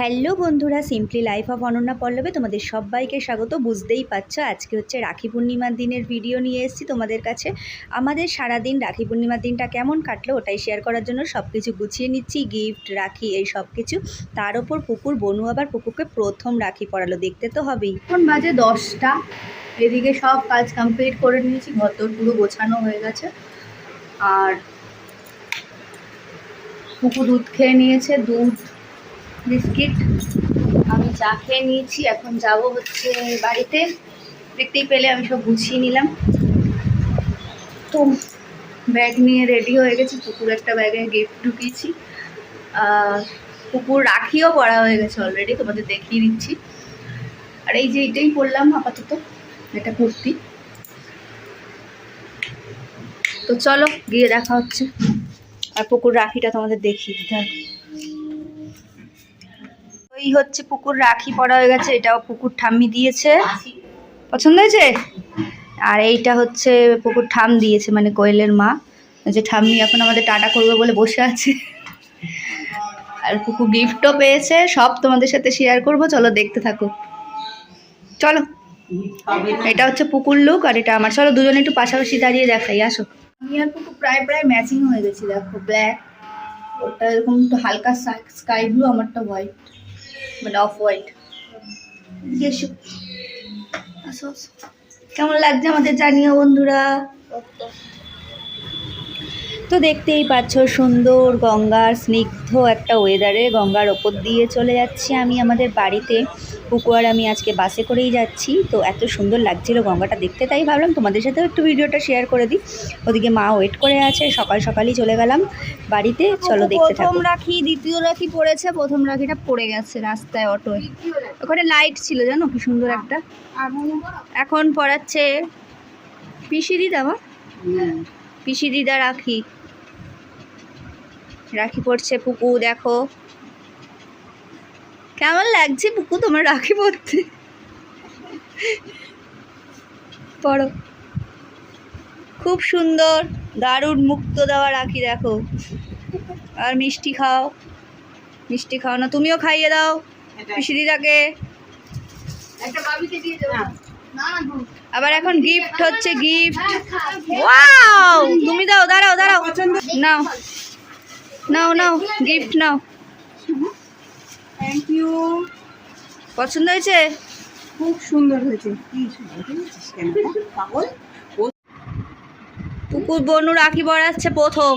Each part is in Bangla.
হ্যালো বন্ধুরা সিম্পলি লাইফ অফ অনন্যা পল্লবে তোমাদের সবাইকে স্বাগত। বুঝতেই পারছ, আজকে হচ্ছে রাখি পূর্ণিমার দিনের ভিডিও নিয়ে এসেছি তোমাদের কাছে। আমাদের সারাদিন রাখি পূর্ণিমার দিনটা কেমন কাটলো ওটাই শেয়ার করার জন্য সব কিছু গুছিয়ে নিচ্ছি গিফট রাখি, এই সব কিছু তার ওপর পুকুর, বনু আবার পুকুরকে প্রথম রাখি পড়ালো, দেখতে তো হবেই। এখন বাজে দশটা, এদিকে সব কাজ কমপ্লিট করে নিয়েছি, ঘর পুরো গোছানো হয়ে গেছে। আর পুকুর দুধ খেয়ে নিয়েছে, দুধ বিস্কিট। আমি চা খেয়ে নিয়েছি, এখন যাব হচ্ছে বাড়িতে। দেখতেই পেলে আমি সব গুছিয়ে নিলাম। তো ব্যাগ নিয়ে রেডি হয়ে গেছি, পুকুর একটা ব্যাগে গিফট ঢুকিয়েছি। পুকুর রাখিও পড়া হয়ে গেছে অলরেডি তোমাদের দেখিয়ে দিচ্ছি। আর এই যে এটাই পরলাম আপাতত, এটা কুর্তি তো চলো, গিয়ে দেখা হচ্ছে। আর পুকুর রাখিটা তোমাদের দেখিয়ে দিতে হবে। হচ্ছে? পুকুর রাখি পড়া হয়ে গেছে, এটাও পুকুর ঠাম্মি দিয়েছে। পছন্দ হয়েছে? আর এইটা হচ্ছে পুকুর ঠাম দিয়েছে মানে কোয়েলের মা। যে ঠাম্মি এখন আমাদের টাটা করবে বলে বসে আছে। আর পুকু গিফটও পেয়েছে, সব তোমাদের সাথে শেয়ার করব, চলো দেখতে থাকো। চলো, এটা হচ্ছে পুকুর লুক আর এটা আমার। চলো দুজনে একটু পাশাপাশি দাঁড়িয়ে দেখাই, আসো। আমি আর পুকুর প্রায় প্রায় ম্যাচিং হয়ে গেছি, দেখো ব্ল্যাক ওটা এরকম একটু হালকা স্কাই ব্লু আমারটা হোয়াইট মানে অফ হোয়াইট। কেমন লাগছে আমাদের জানিও বন্ধুরা? তো দেখতেই পাচ্ছ সুন্দর গঙ্গার স্নিগ্ধ একটা ওয়েদারে গঙ্গার ওপর দিয়ে চলে যাচ্ছি আমি আমাদের বাড়িতে। পুকুয়ার আমি আজকে বাসে করেই যাচ্ছি। তো এত সুন্দর লাগছিল গঙ্গাটা দেখতে তাই ভাবলাম তোমাদের সাথেও একটু ভিডিওটা শেয়ার করে দিই। ওদিকে মা ওয়েট করে আছে সকাল সকালই চলে গেলাম বাড়িতে। চলো দেখতে থাকো। প্রথম রাখি দ্বিতীয় রাখি পড়েছে প্রথম রাখিটা পড়ে গেছে রাস্তায় অটোয় ওখানে লাইট ছিল জানো কি সুন্দর একটা? এখন পড়াচ্ছে পিসি দিদা মা? পিসি দিদা রাখি। রাখি পড়ছে পুকু দেখো। কেমন লাগছে পুকু তোমার রাখি পড়তে? পড়ো। খুব সুন্দর দারুণ মুক্ত দেওয়া রাখি দেখো। আর মিষ্টি খাও। মিষ্টি খাও না তুমিও খাইয়ে দাও। পিসি দিদাকে আবার এখন গিফট হচ্ছে গিফট ওয়াও তুমি দাও দাঁড়াও দাঁড়াও। নাও। নাও নাও গিফট নাও। থ্যাংক ইউ পছন্দ হয়েছে? খুব সুন্দর হয়েছে। কি সুন্দর দেখেছিস কেন? পাগল? পুকুর বনু রাখি পড়াচ্ছে প্রথম।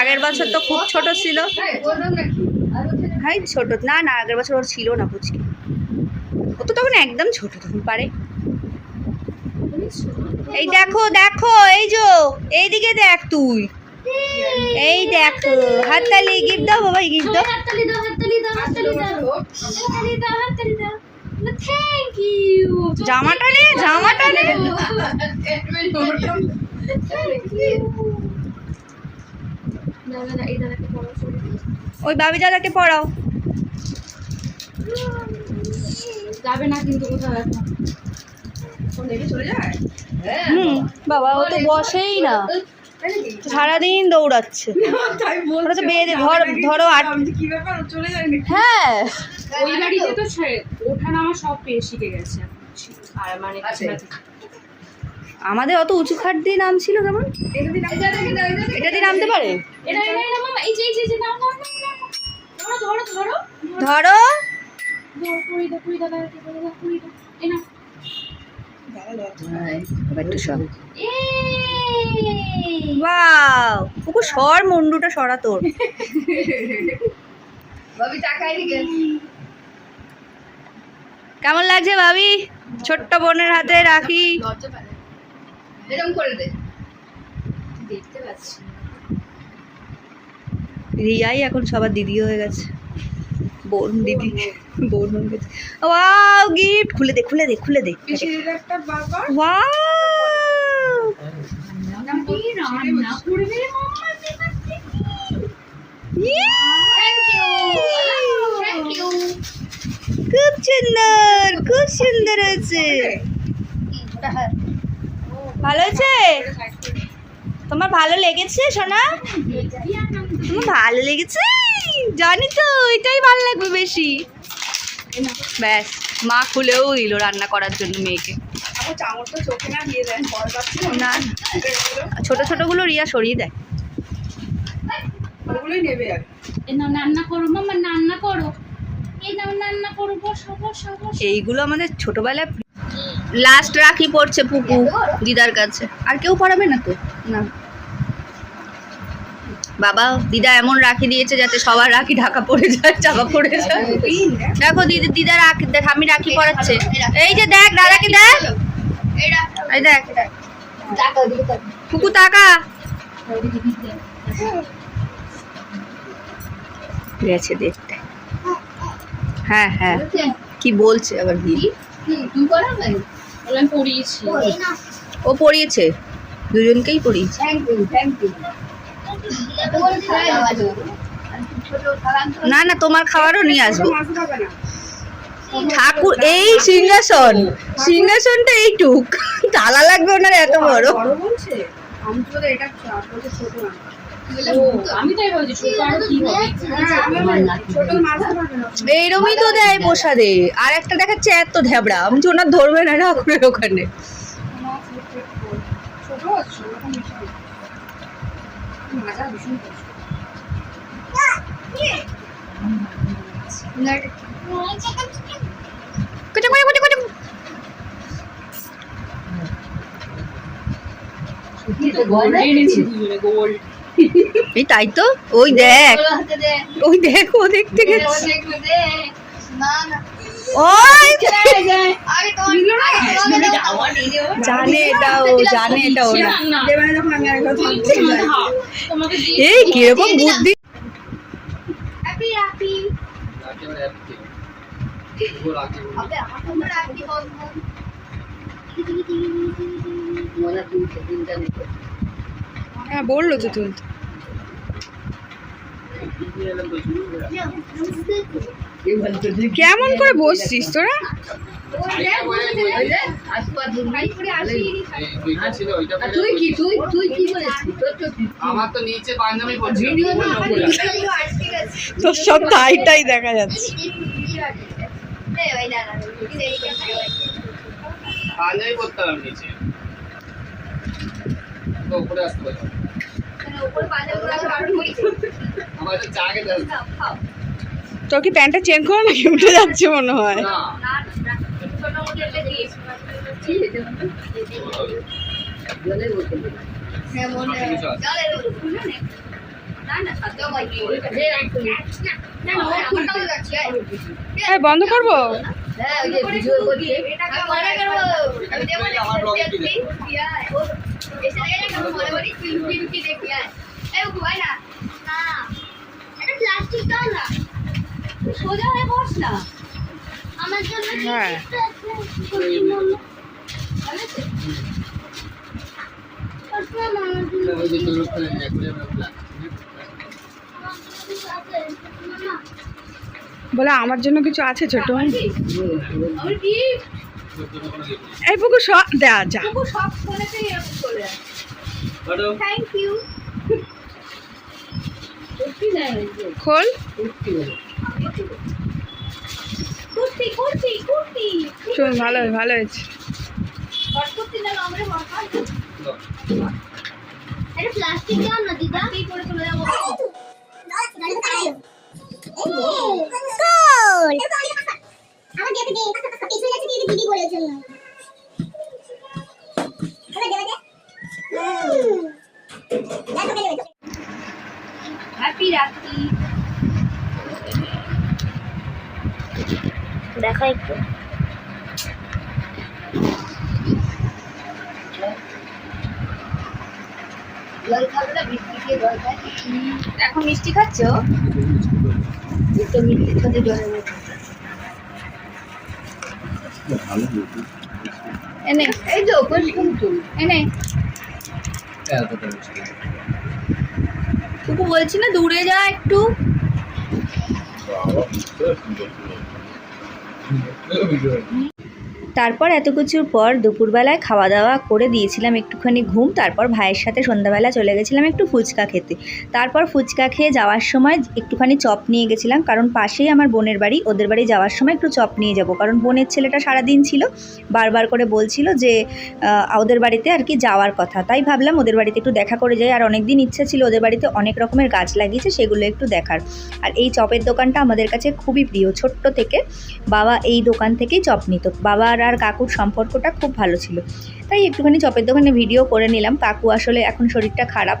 আগের বছর তো খুব ছোট ছিল। হাই ছোট না না আগের বছর ওর ছিল না পুচকি। ও তো তখন একদম ছোট তখন পারে। এই দেখো দেখো এই যো এইদিকে দেখ তুই। এই দেখো হাততালি গিফট দাও বাবা গিফট দাও। হাততালি দাও হাততালি দাও হাততালি দাও হাততালি দাও হাততালি দাও। থ্যাংক ইউ জামাটা নে জামাটা নে। দাদা দাদা এই দাদাকে পড়ো ওই বাবি দাদাকে পড়াও। যাবে না কিন্তু কোথাও এখন। চলে যায়? হুম বাবা ও তো বসেই না। সারাদিন দৌড়াচ্ছে। বেঁধে ধর ধরো আট কি ব্যাপার চলে যায়নি? হ্যাঁ। ওই বাড়িতে তো ওঠা নামা সব পেয়ে শিখে গেছে আর মানে আচ্ছা। আমাদের অত উঁচু খাট দিয়ে নাম ছিল কেমন? এটা দিয়ে নামতে পারে? ধরো ধরো ওয়াও ওকে সর মুন্ডুটা সরা তোর। ভাবি দিকে। কেমন লাগছে ভাবি? ছোট্ট বোনের হাতে রাখি। এরকম করে দে। দেখতে পাচ্ছি। রিয়াই এখন সবার দিদি হয়ে গেছে। বোন দিদি। বোন হয়ে গেছে। ওয়াও গিফট খুলে দে খুলে দে খুলে দে ওয়াও খুব সুন্দর খুব সুন্দর হয়েছে ভালো হয়েছে তোমার ভালো লেগেছে সোনা তোমার ভালো লেগেছে জানি তো এটাই ভালো লাগবে বেশি ব্যাস মা খুলেও দিল রান্না করার জন্য মেয়েকে না ছোট ছোটগুলো রিয়া সরিয়ে দেয়। ওগুলোই নেবে আর। রান্না করো মামা রান্না করো। এই নাও রান্না করো বসো বসো বসো। এইগুলো আমাদের ছোটবেলায় লাস্ট রাখি পড়ছে পুকু দিদার কাছে। আর কেউ পড়াবে না তো? না। বাবা দিদা এমন রাখি দিয়েছে যাতে সবার রাখি ঢাকা পড়ে যায় চাপা পড়ে যায়। দেখো দিদি দিদা রাখি দেখ আমি রাখি পড়াচ্ছে। এই যে দেখ দাদাকে দেখ। এই দেখ পুকু তাকা। গেছে দেখতে। হ্যাঁ হ্যাঁ। কি বলছে আবার দিদি ও পড়িয়েছে? দুজনকেই পড়িয়েছে? না না তোমার খাবারও নিয়ে আসব। ঠাকুর এই সিংহাসন সিংহাসনটা এইটুক। তালা লাগবে ওনার এত বড়। হবে হ্যাঁ আমি ছোট মাছ খাবে না। এইরমই তো দেয় প্রসাদে। আর একটা দেখাচ্ছে এত ঢ্যাবড়া। আমি যে ওনার ধরবে না ঠাকুরের ওখানে। ভীষণ কষ্ট কুচু কুচু কুচু কুচু। এই তাই তো? ওই দেখ। ওই দেখ, ও দেখতে গেছে। ওই জানে এটা ও, জানে এটা ও এই কীরকম বুদ্ধি। হ্যাঁ বলল তো তুলতে কেমন করে বসছিস তোরা? তুই কি তুই তুই কি বলেছিস? তোর সব টাইটাই দেখা যাচ্ছে। পাঞ্জাবি পড়তে হবে নিচে। তো উপরে আসতে পারবে তো চা খেতে হবে। তোর কি প্যান্টটা চেঞ্জ করো নাকি? উঠে যাচ্ছে মনে হয়। না। হ্যাঁ বন্ধ করব? হয়ে যে তোর ওখানে একবারে আমরা black। বলে আমার জন্য কিছু আছে ছোট। এই পুকুর সব দেওয়া যা চলে খোল। চল ভালো ভালো হয়েছে। না আমরা হট দাও। এটা প্লাস্টিক দাও না দিদা এই করে চলে যাব হ্যাপি রাখি দেখা একটু। জল খাবে না এখন মিষ্টি খাচ্ছ? একটু মিষ্টির এনে এই তো এনে এতটা বলছি না, দূরে যা একটু। তারপর এত কিছুর পর দুপুরবেলায় খাওয়া দাওয়া করে দিয়েছিলাম একটুখানি ঘুম। তারপর ভাইয়ের সাথে সন্ধ্যাবেলা চলে গেছিলাম একটু ফুচকা খেতে। তারপর ফুচকা খেয়ে যাওয়ার সময় একটুখানি চপ নিয়ে গেছিলাম। কারণ পাশেই আমার বোনের বাড়ি, ওদের বাড়ি যাওয়ার সময় একটু চপ নিয়ে যাব। কারণ বোনের ছেলেটা সারাদিন ছিল, বারবার করে বলছিল যে ওদের বাড়িতে আর কি যাওয়ার কথা। তাই ভাবলাম ওদের বাড়িতে একটু দেখা করে যাই। আর অনেক দিন ইচ্ছে ছিল ওদের বাড়িতে অনেক রকমের গাছ লাগিয়েছে, সেগুলো একটু দেখার। আর এই চপের দোকানটা আমাদের কাছে খুবই প্রিয়। ছোট্ট থেকে বাবা এই দোকান থেকেই চপ নিত। বাবার আর কাকুর সম্পর্কটা খুব ভালো ছিল। তাই একটুখানি চপের দোকানে ভিডিও করে নিলাম। কাকু আসলে এখন শরীরটা খারাপ।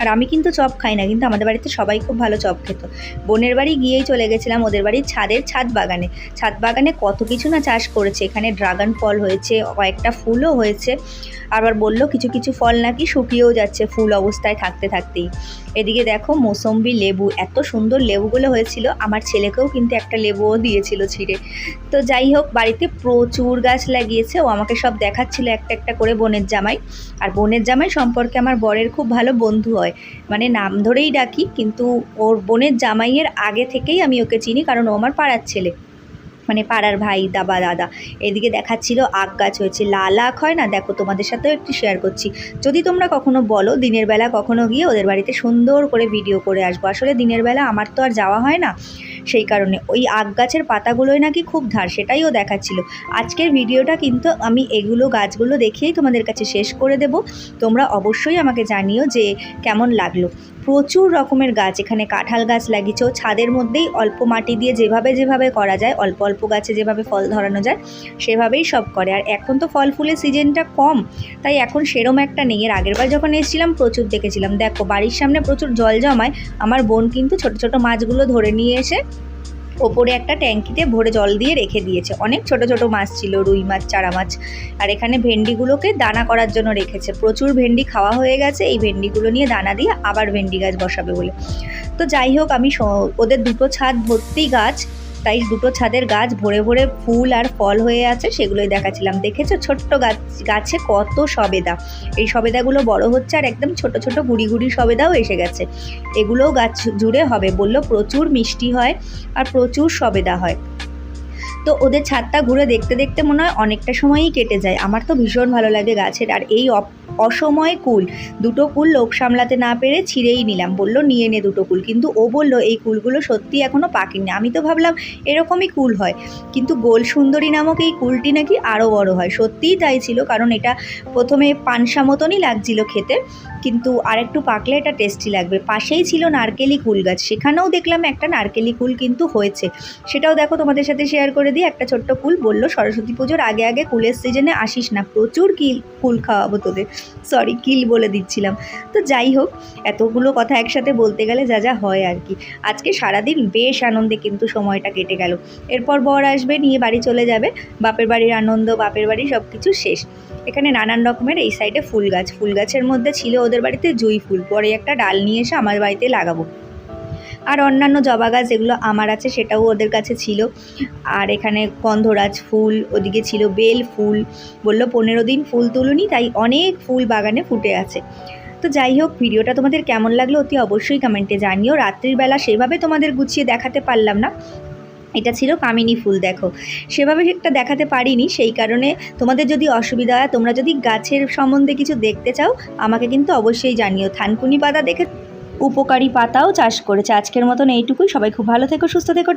আর আমি কিন্তু চপ খাই না, কিন্তু আমাদের বাড়িতে সবাই খুব ভালো চপ খেত। বোনের বাড়ি গিয়েই চলে গেছিলাম ওদের বাড়ির ছাদের ছাদ বাগানে। ছাদ বাগানে কত কিছু না চাষ করেছে, এখানে ড্রাগন ফল হয়েছে, কয়েকটা ফুলও হয়েছে। আবার বলল কিছু কিছু ফল নাকি শুকিয়েও যাচ্ছে ফুল অবস্থায় থাকতে থাকতেই। এদিকে দেখো মোসম্বি লেবু, এত সুন্দর লেবুগুলো হয়েছিল, আমার ছেলেকেও কিন্তু একটা লেবুও দিয়েছিল ছিঁড়ে। তো যাই হোক, বাড়িতে প্রচুর গাছ লাগিয়েছে, ও আমাকে সব দেখাচ্ছিল একটা একটা করে বোনের জামাই। আর বোনের জামাই সম্পর্কে আমার বরের খুব ভালো বন্ধু হয় মানে নাম ধরেই ডাকি, কিন্তু ওর বোনের জামাইয়ের আগে থেকেই আমি ওকে চিনি, কারণ ও আমার পাড়ার ছেলে। মানে পাড়ার ভাই দাবা দাদা। এদিকে দেখাচ্ছিল আখ গাছ হয়েছে। লাল আখ হয় না? দেখো, তোমাদের সাথেও একটু শেয়ার করছি। যদি তোমরা কখনো বলো, দিনের বেলা কখনো গিয়ে ওদের বাড়িতে সুন্দর করে ভিডিও করে আসব। আসলে দিনের বেলা আমার তো আর যাওয়া হয় না সেই কারণে। ওই আখ গাছের পাতাগুলোই নাকি খুব ধার, সেটাই ও দেখাচ্ছিল। আজকের ভিডিওটা কিন্তু আমি এগুলো গাছগুলো দেখিয়েই তোমাদের কাছে শেষ করে দেব। তোমরা অবশ্যই আমাকে জানিও যে কেমন লাগল। প্রচুর রকমের গাছ, এখানে কাঁঠাল গাছ লাগিয়েছে। ছাদের মধ্যেই অল্প মাটি দিয়ে যেভাবে যেভাবে করা যায়, অল্প অল্প গাছে যেভাবে ফল ধরানো যায়, সেভাবেই সব করে। আর এখন তো ফল ফুলের সিজনটা কম, তাই এখন সেরম একটা নেই। এর আগেরবার যখন এসেছিলাম, প্রচুর দেখেছিলাম। দেখো, বাড়ির সামনে প্রচুর জল জমায়, আমার বোন কিন্তু ছোট ছোট মাছগুলো ধরে নিয়ে এসে ওপরে একটা ট্যাঙ্কিতে ভরে জল দিয়ে রেখে দিয়েছে। অনেক ছোট ছোট মাছ ছিল, রুই মাছ, চারা মাছ। আর এখানে ভেন্ডিগুলোকে দানা করার জন্য রেখেছে। প্রচুর ভেন্ডি খাওয়া হয়ে গেছে। এই ভেন্ডিগুলো নিয়ে দানা দিয়ে আবার ভেন্ডি গাছ বসাবে বলে। তো যাই হোক, আমি ওদের দুটো ছাদ ভর্তি গাছ তাই দুটো ছাদের গাছ ভরে ভরে ফুল আর ফল হয়ে আছে, সেগুলোই দেখাচ্ছিলাম। দেখেছ? ছোট্ট গাছ, গাছে কত সবেদা। এই সবেদাগুলো বড় হচ্ছে আর একদম ছোট ছোট গুড়ি গুড়ি সবেদাও এসে গেছে। এগুলোও গাছ জুড়ে হবে বলল, প্রচুর মিষ্টি হয় আর প্রচুর সবেদা হয়। তো ওদের ছাদটা ঘুরে দেখতে দেখতে মনে হয় অনেকটা সময়ই কেটে যায়। আমার তো ভীষণ ভালো লাগে গাছের, আর এই অসময়ে কুল। দুটো কুল লোক সামলাতে না পেরে ছিঁড়েই নিলাম। বলল, নিয়ে নে দুটো কুল। কিন্তু ও বলল, এই কুলগুলো সত্যি এখনও পাকেনি। আমি তো ভাবলাম, এরকমই কুল হয়। কিন্তু গোল সুন্দরী নামক এই কুলটি নাকি আরও বড় হয়। সত্যিই তাই ছিল, কারণ এটা প্রথমে পানসা মতনই লাগছিল খেতে, কিন্তু আরেকটু পাকলে এটা টেস্টি লাগবে। পাশেই ছিল নারকেলি কুল গাছ। সেখানেও দেখলাম একটা নারকেলি কুল কিন্তু হয়েছে। সেটাও দেখো, তোমাদের সাথে শেয়ার করে দিই। একটা ছোট্ট কুল বলল, সরস্বতী পুজোর আগে আগে কুলের সিজনে আসিস না। প্রচুর কিল কুল খাওয়াবো তোদের। সরি কিল বলে দিচ্ছিলাম। তো যাই হোক, এতগুলো কথা একসাথে বলতে গেলে যা যা হয় আর কি। আজকে সারাদিন বেশ আনন্দে কিন্তু সময়টা কেটে গেল। এরপর বর আসবে, নিয়ে বাড়ি চলে যাবে। বাপের বাড়ির আনন্দ, বাপের বাড়ি সব কিছু শেষ। এখানে নানান রকমের এই সাইডে ফুল গাছ। ফুল গাছের মধ্যে ছিল ওদের বাড়িতে জুঁই ফুল। পরে একটা ডাল নিয়ে এসে আমার বাড়িতে লাগাবো। আর অন্যান্য জবা গাছ যেগুলো আমার আছে সেটাও ওদের কাছে ছিল। আর এখানে গন্ধরাজ ফুল, ওদিকে ছিল বেল ফুল, বলল পনেরো দিন ফুল তুলুনি, তাই অনেক ফুল বাগানে ফুটে আছে। তো যাই হোক, ভিডিওটা তোমাদের কেমন লাগল অতি অবশ্যই কমেন্টে জানিও। রাত্রির বেলা সেভাবে তোমাদের গুছিয়ে দেখাতে পারলাম না। এটা ছিল কামিনী ফুল, দেখো। সেভাবে একটা দেখাতে পারিনি, সেই কারণে তোমাদের যদি অসুবিধা হয়, তোমরা যদি গাছের সম্বন্ধে কিছু দেখতে চাও, আমাকে কিন্তু অবশ্যই জানিও। থানকুনি পাতা দেখে উপকারী পাতাও চাষ করেছে। আজকের মতন এইটুকুই। সবাই খুব ভালো থেকো সুস্থ থেকো।